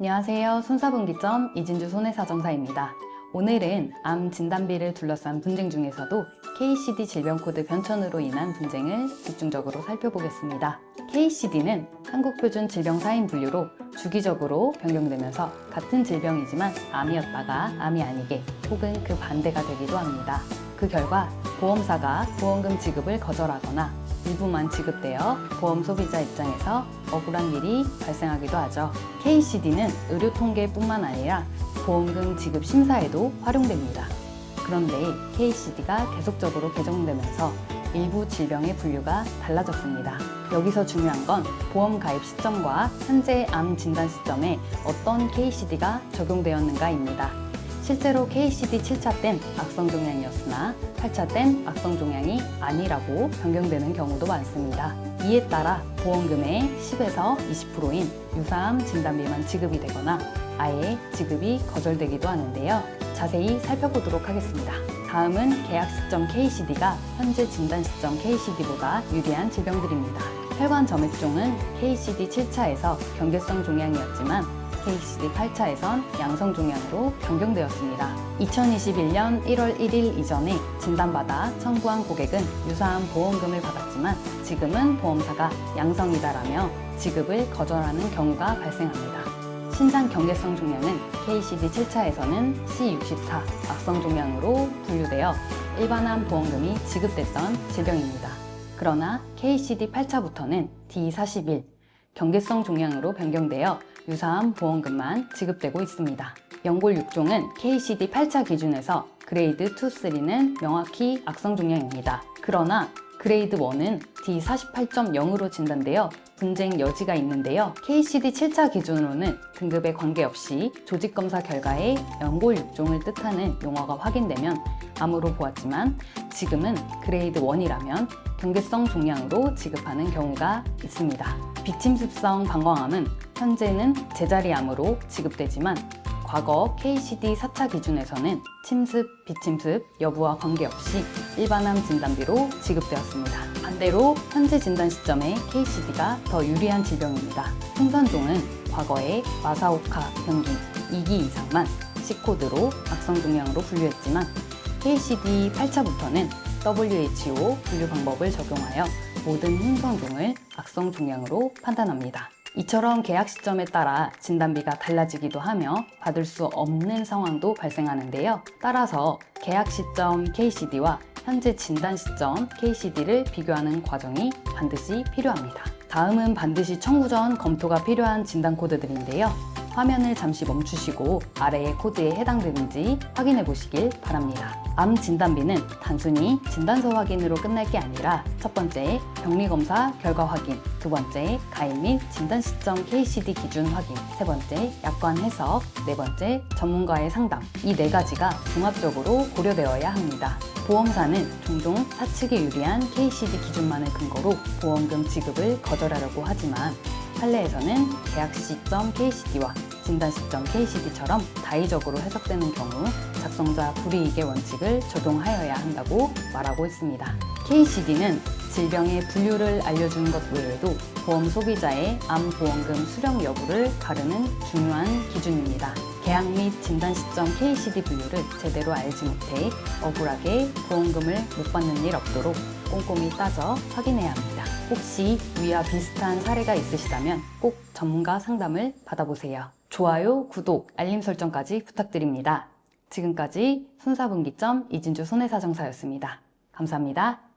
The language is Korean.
안녕하세요. 손사분기점 이진주 손해사정사입니다. 오늘은 암 진단비를 둘러싼 분쟁 중에서도 KCD 질병 코드 변천으로 인한 분쟁을 집중적으로 살펴보겠습니다. KCD는 한국표준 질병 사인 분류로 주기적으로 변경되면서 같은 질병이지만 암이었다가 암이 아니게 혹은 그 반대가 되기도 합니다. 그 결과 보험사가 보험금 지급을 거절하거나 일부만 지급되어 보험 소비자 입장에서 억울한 일이 발생하기도 하죠. KCD는 의료 통계뿐만 아니라 보험금 지급 심사에도 활용됩니다. 그런데 KCD가 계속적으로 개정되면서 일부 질병의 분류가 달라졌습니다. 여기서 중요한 건 보험 가입 시점과 현재 암 진단 시점에 어떤 KCD가 적용되었는가입니다. 실제로 KCD 7차 땐 악성 종양이었으나 8차 땐 악성 종양이 아니라고 변경되는 경우도 많습니다. 이에 따라 보험금의 10에서 20%인 유사암 진단비만 지급이 되거나 아예 지급이 거절되기도 하는데요. 자세히 살펴보도록 하겠습니다. 다음은 계약 시점 KCD가 현재 진단 시점 KCD보다 유리한 질병들입니다. 혈관 점액종은 KCD 7차에서 경계성 종양이었지만 KCD 8차에선 양성 종양으로 변경되었습니다. 2021년 1월 1일 이전에 진단받아 청구한 고객은 유사한 보험금을 받았지만 지금은 보험사가 양성이다라며 지급을 거절하는 경우가 발생합니다. 신장 경계성 종양은 KCD 7차에서는 C64 악성 종양으로 분류되어 일반암 보험금이 지급됐던 질병입니다. 그러나 KCD 8차부터는 D41 경계성 종양으로 변경되어 유사한 보험금만 지급되고 있습니다. 연골 6종은 KCD 8차 기준에서 그레이드 2, 3는 명확히 악성 종양입니다. 그러나 그레이드 1은 D48.0으로 진단되어 분쟁 여지가 있는데요. KCD 7차 기준으로는 등급에 관계없이 조직검사 결과에 연골 6종을 뜻하는 용어가 확인되면 암으로 보았지만 지금은 그레이드 1이라면 경계성 종양으로 지급하는 경우가 있습니다. 비침습성 방광암은 현재는 제자리암으로 지급되지만 과거 KCD 4차 기준에서는 침습, 비침습 여부와 관계없이 일반암 진단비로 지급되었습니다. 반대로 현재 진단 시점에 KCD가 더 유리한 질병입니다. 풍선종은 과거에 마사오카 변기 2기 이상만 C코드로 악성 종양으로 분류했지만 KCD 8차부터는 WHO 분류 방법을 적용하여 모든 흉선종을 악성 종양으로 판단합니다. 이처럼 계약 시점에 따라 진단비가 달라지기도 하며 받을 수 없는 상황도 발생하는데요. 따라서 계약 시점 KCD와 현재 진단 시점 KCD를 비교하는 과정이 반드시 필요합니다. 다음은 반드시 청구 전 검토가 필요한 진단 코드들인데요. 화면을 잠시 멈추시고 아래의 코드에 해당되는지 확인해 보시길 바랍니다. 암 진단비는 단순히 진단서 확인으로 끝날 게 아니라 첫 번째 병리검사 결과 확인, 두 번째 가입 및 진단 시점 KCD 기준 확인, 세 번째 약관 해석, 네 번째 전문가의 상담 이 네 가지가 종합적으로 고려되어야 합니다. 보험사는 종종 사측에 유리한 KCD 기준만을 근거로 보험금 지급을 거절하려고 하지만 판례에서는 계약 시점 KCD와 진단 시점 KCD처럼 다의적으로 해석되는 경우 작성자 불이익의 원칙을 적용하여야 한다고 말하고 있습니다. KCD는 질병의 분류를 알려주는 것 외에도 보험 소비자의 암 보험금 수령 여부를 가르는 중요한 기준입니다. 계약 및 진단 시점 KCD 분류를 제대로 알지 못해 억울하게 보험금을 못 받는 일 없도록 꼼꼼히 따져 확인해야 합니다. 혹시 위와 비슷한 사례가 있으시다면 꼭 전문가 상담을 받아보세요. 좋아요, 구독, 알림 설정까지 부탁드립니다. 지금까지 손사분기점 이진주 손해사정사였습니다. 감사합니다.